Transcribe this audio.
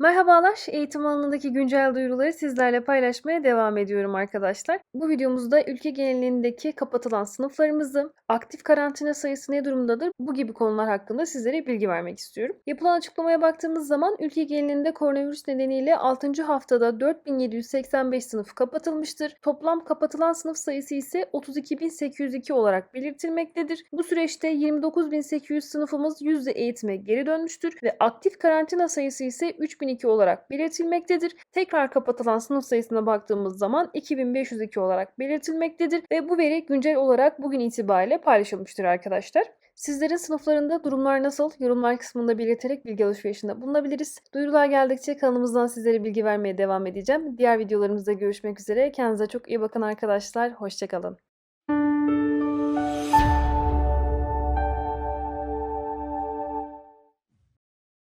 Merhabalar, eğitim alanındaki güncel duyuruları sizlerle paylaşmaya devam ediyorum arkadaşlar. Bu videomuzda ülke genelindeki kapatılan sınıflarımızı, aktif karantina sayısı ne durumdadır bu gibi konular hakkında sizlere bilgi vermek istiyorum. Yapılan açıklamaya baktığımız zaman ülke genelinde koronavirüs nedeniyle 6. haftada 4785 sınıf kapatılmıştır. Toplam kapatılan sınıf sayısı ise 32802 olarak belirtilmektedir. Bu süreçte 29800 sınıfımız yüzde eğitime geri dönmüştür ve aktif karantina sayısı ise 3002 olarak belirtilmektedir. Tekrar kapatılan sınıf sayısına baktığımız zaman 2502 olarak belirtilmektedir ve bu veri güncel olarak bugün itibariyle paylaşılmıştır arkadaşlar. Sizlerin sınıflarında durumlar nasıl? Yorumlar kısmında belirterek bilgi alışverişinde bulunabiliriz. Duyurular geldikçe kanalımızdan sizlere bilgi vermeye devam edeceğim. Diğer videolarımızda görüşmek üzere. Kendinize çok iyi bakın arkadaşlar. Hoşçakalın.